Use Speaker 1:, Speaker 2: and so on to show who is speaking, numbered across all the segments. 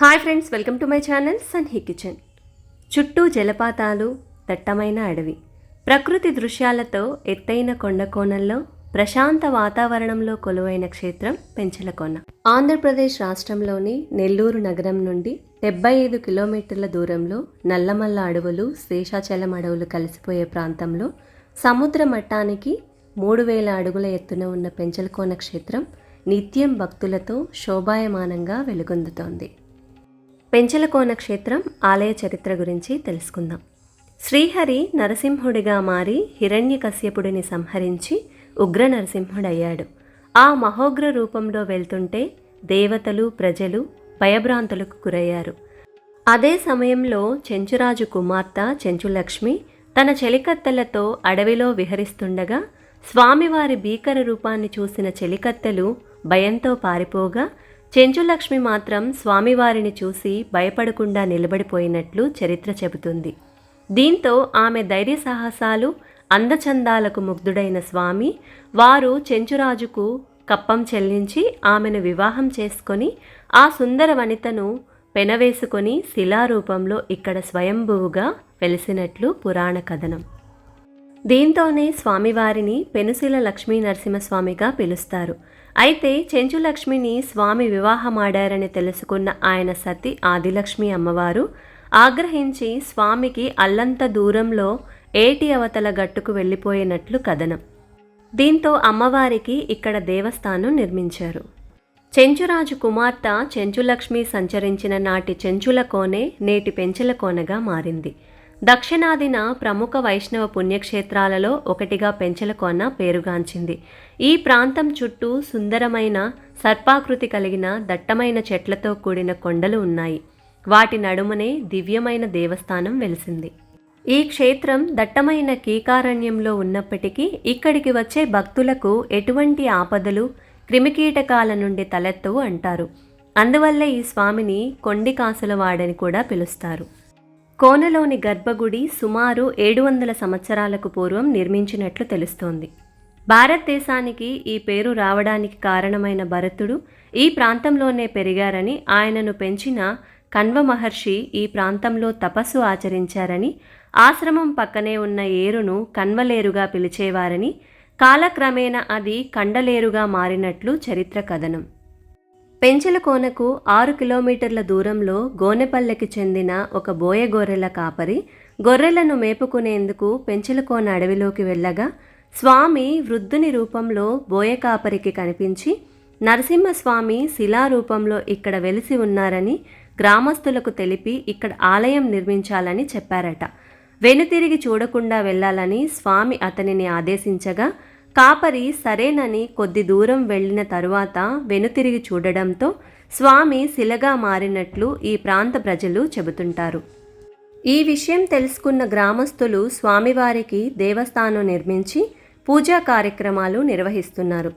Speaker 1: Hi friends welcome to my channel సన్హీ kitchen. చుట్టూ జలపాతాలు దట్టమైన అడవి. ప్రకృతి దృశ్యాలతో ఎత్తైన కొండ కోణంలో ప్రశాంత వాతావరణంలో కొలువైన క్షేత్రం పెంచలకొన. ఆంధ్రప్రదేశ్ రాష్ట్రంలోని నెల్లూరు నగరం నుండి డెబ్బై ఐదు కిలోమీటర్ల దూరంలో నల్లమల్ల అడవులు శేషాచలం అడవులు కలిసిపోయే ప్రాంతంలో సముద్ర మట్టానికి మూడు వేల అడుగుల ఎత్తున ఉన్న పెంచలకోన క్షేత్రం నిత్యం భక్తులతో శోభాయమానంగా వెలుగొందుతోంది. పెంచలకోన క్షేత్రం ఆలయ చరిత్ర గురించి తెలుసుకుందాం. శ్రీహరి నరసింహుడిగా మారి హిరణ్యకశ్యపుడిని సంహరించి ఉగ్ర నరసింహుడయ్యాడు. ఆ మహోగ్ర రూపంలో వెళ్తుంటే దేవతలు ప్రజలు భయభ్రాంతులకు గురయ్యారు. అదే సమయంలో చెంచురాజు కుమార్తె చెంచులక్ష్మి తన చెలికత్తెలతో అడవిలో విహరిస్తుండగా స్వామివారి భీకర రూపాన్ని చూసిన చెలికత్తెలు భయంతో పారిపోగా చెంచులక్ష్మి మాత్రం స్వామివారిని చూసి భయపడకుండా నిలబడిపోయినట్లు చరిత్ర చెబుతుంది. దీంతో ఆమె ధైర్య సాహసాలు అందచందాలకు ముగ్ధుడైన స్వామి వారు చెంచురాజుకు కప్పం చెల్లించి ఆమెను వివాహం చేసుకొని ఆ సుందర వనితను పెనవేసుకొని శిలారూపంలో ఇక్కడ స్వయంభువుగా వెలిసినట్లు పురాణ కథనం. దీంతోనే స్వామివారిని పెనుశిల లక్ష్మీ నరసింహస్వామిగా పిలుస్తారు. అయితే చెంచులక్ష్మిని స్వామి వివాహమాడారని తెలుసుకున్న ఆయన సతి ఆదిలక్ష్మి అమ్మవారు ఆగ్రహించి స్వామికి అల్లంత దూరంలో ఏటి అవతల గట్టుకు వెళ్ళిపోయినట్లు కథనం. దీంతో అమ్మవారికి ఇక్కడ దేవస్థానం నిర్మించారు. చెంచురాజు కుమార్తె చెంచులక్ష్మి సంచరించిన నాటి చెంచుల కోనే నేటి పెంచుల కోనగా మారింది. దక్షిణాదిన ప్రముఖ వైష్ణవ పుణ్యక్షేత్రాలలో ఒకటిగా పెంచలకోన పేరుగాంచింది. ఈ ప్రాంతం చుట్టూ సుందరమైన సర్పాకృతి కలిగిన దట్టమైన చెట్లతో కూడిన కొండలు ఉన్నాయి. వాటి నడుమనే దివ్యమైన దేవస్థానం వెలిసింది. ఈ క్షేత్రం దట్టమైన కీకారణ్యంలో ఉన్నప్పటికీ ఇక్కడికి వచ్చే భక్తులకు ఎటువంటి ఆపదలు క్రిమికీటకాల నుండి తలెత్తవు అంటారు. అందువల్ల ఈ స్వామిని కొండి కాసులవాడని కూడా పిలుస్తారు. కోనలోని గర్భగుడి సుమారు ఏడు వందల సంవత్సరాలకు పూర్వం నిర్మించినట్లు తెలుస్తోంది. భారతదేశానికి ఈ పేరు రావడానికి కారణమైన భరతుడు ఈ ప్రాంతంలోనే పెరిగారని ఆయనను పెంచిన కన్వ మహర్షి ఈ ప్రాంతంలో తపస్సు ఆచరించారని ఆశ్రమం పక్కనే ఉన్న ఏరును కన్వలేరుగా పిలిచేవారని కాలక్రమేణా అది కండలేరుగా మారినట్లు చరిత్ర కథనం. పెంచలకోనకు ఆరు కిలోమీటర్ల దూరంలో గోనెపల్లెకి చెందిన ఒక బోయ గొర్రెల కాపరి గొర్రెలను మేపుకునేందుకు పెంచలకోన అడవిలోకి వెళ్ళగా స్వామి వృద్ధుని రూపంలో బోయ కాపరికి కనిపించి నరసింహస్వామి శిలారూపంలో ఇక్కడ వెలిసి ఉన్నారని గ్రామస్తులకు తెలిపి ఇక్కడ ఆలయం నిర్మించాలని చెప్పారట. వెనుతిరిగి చూడకుండా వెళ్ళాలని స్వామి అతనిని ఆదేశించగా కాపరి సరేనని కొద్ది దూరం వెళ్ళిన తరువాత వెనుతిరిగి చూడడంతో స్వామి శిలగా మారినట్లు ఈ ప్రాంత ప్రజలు చెబుతుంటారు. ఈ విషయం తెలుసుకున్న గ్రామస్తులు స్వామివారికి దేవస్థానం నిర్మించి పూజా కార్యక్రమాలు నిర్వహిస్తున్నారు.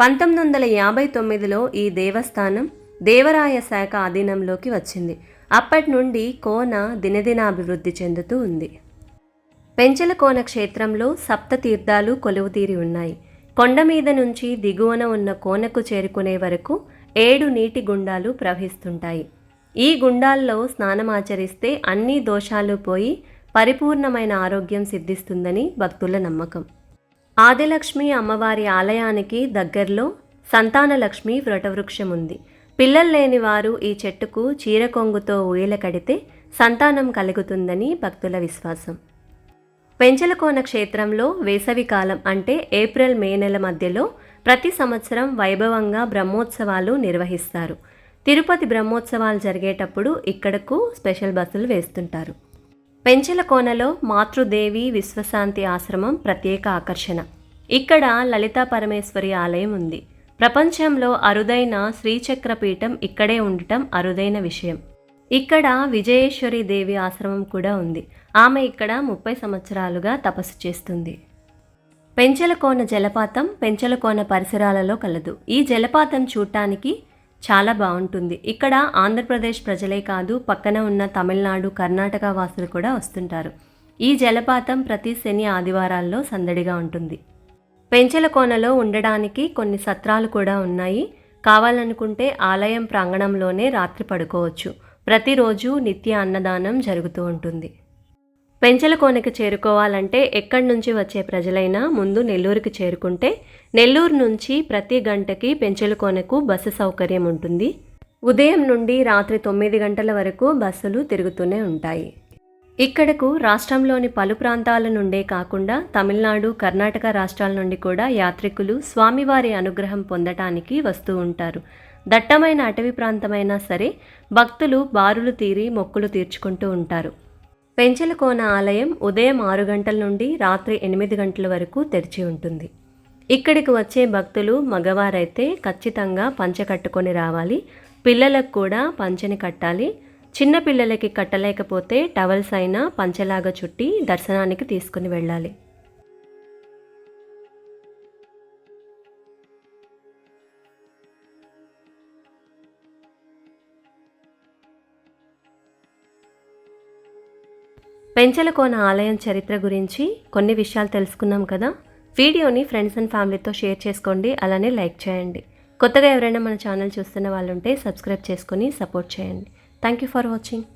Speaker 1: పంతొమ్మిది వందల యాభై తొమ్మిదిలో ఈ దేవస్థానం దేవరాయ శాఖ అధీనంలోకి వచ్చింది. అప్పటి నుండి కోన దినదినాభివృద్ధి చెందుతూ ఉంది. పెంచలకోన క్షేత్రంలో సప్త తీర్థాలు కొలువుతీరి ఉన్నాయి. కొండ మీద నుంచి దిగువన ఉన్న కోనకు చేరుకునే వరకు ఏడు నీటి గుండాలు ప్రవహిస్తుంటాయి. ఈ గుండాల్లో స్నానమాచరిస్తే అన్ని దోషాలు పోయి పరిపూర్ణమైన ఆరోగ్యం సిద్ధిస్తుందని భక్తుల నమ్మకం. ఆదిలక్ష్మి అమ్మవారి ఆలయానికి దగ్గరలో సంతానలక్ష్మి వ్రటవృక్షం ఉంది పిల్లలు లేని వారు ఈ చెట్టుకు చీరకొంగుతో ఊయల కడితే సంతానం కలుగుతుందని భక్తుల విశ్వాసం. పెంచలకోన క్షేత్రంలో వేసవికాలం అంటే ఏప్రిల్ మే నెల మధ్యలో ప్రతి సంవత్సరం వైభవంగా బ్రహ్మోత్సవాలు నిర్వహిస్తారు. తిరుపతి బ్రహ్మోత్సవాలు జరిగేటప్పుడు ఇక్కడకు స్పెషల్ బస్సులు వేస్తుంటారు. పెంచలకోనలో మాతృదేవి విశ్వశాంతి ఆశ్రమం ప్రత్యేక ఆకర్షణ. ఇక్కడ లలితా పరమేశ్వరి ఆలయం ఉంది. ప్రపంచంలో అరుదైన శ్రీచక్రపీఠం ఇక్కడే ఉండటం అరుదైన విషయం. ఇక్కడ విజయేశ్వరి దేవి ఆశ్రమం కూడా ఉంది. ఆమె ఇక్కడ ముప్పై సంవత్సరాలుగా తపస్సు చేస్తుంది. పెంచలకోన జలపాతం పెంచలకోన పరిసరాలలో కలదు. ఈ జలపాతం చూడటానికి చాలా బాగుంటుంది. ఇక్కడ ఆంధ్రప్రదేశ్ ప్రజలే కాదు పక్కన ఉన్న తమిళనాడు కర్ణాటక వాసులు కూడా వస్తుంటారు. ఈ జలపాతం ప్రతి శని ఆదివారాల్లో సందడిగా ఉంటుంది. పెంచలకోనలో ఉండడానికి కొన్ని సత్రాలు కూడా ఉన్నాయి. కావాలనుకుంటే ఆలయం ప్రాంగణంలోనే రాత్రి పడుకోవచ్చు. ప్రతిరోజు నిత్య అన్నదానం జరుగుతూ ఉంటుంది. పెంచలకోనకి చేరుకోవాలంటే ఎక్కడి నుంచి వచ్చే ప్రజలైనా ముందు నెల్లూరుకి చేరుకుంటే నెల్లూరు నుంచి ప్రతి గంటకి పెంచల కోనకు బస్సు సౌకర్యం ఉంటుంది. ఉదయం నుండి రాత్రి తొమ్మిది గంటల వరకు బస్సులు తిరుగుతూనే ఉంటాయి. ఇక్కడకు రాష్ట్రంలోని పలు ప్రాంతాల నుండే కాకుండా తమిళనాడు కర్ణాటక రాష్ట్రాల నుండి కూడా యాత్రికులు స్వామివారి అనుగ్రహం పొందటానికి వస్తూ ఉంటారు. దట్టమైన అటవీ ప్రాంతమైనా సరే భక్తులు బారులు తీరి మొక్కులు తీర్చుకుంటూ ఉంటారు. పెంచలకోన ఆలయం ఉదయం ఆరు గంటల నుండి రాత్రి ఎనిమిది గంటల వరకు తెరిచి ఉంటుంది. ఇక్కడికి వచ్చే భక్తులు మగవారైతే ఖచ్చితంగా పంచ కట్టుకొని రావాలి. పిల్లలకు కూడా పంచని కట్టాలి. చిన్న పిల్లలకి కట్టలేకపోతే టవల్స్ అయినా పంచలాగా చుట్టి దర్శనానికి తీసుకుని వెళ్ళాలి. పెంచలకోన ఆలయం చరిత్ర గురించి కొన్ని విషయాలు తెలుసుకున్నాం కదా. వీడియోని ఫ్రెండ్స్ అండ్ ఫ్యామిలీతో షేర్ చేసుకోండి అలానే లైక్ చేయండి. కొత్తగా ఎవరైనా మన ఛానల్ చూస్తున్న వాళ్ళు ఉంటే సబ్స్క్రైబ్ చేసుకొని సపోర్ట్ చేయండి. Thank you for watching.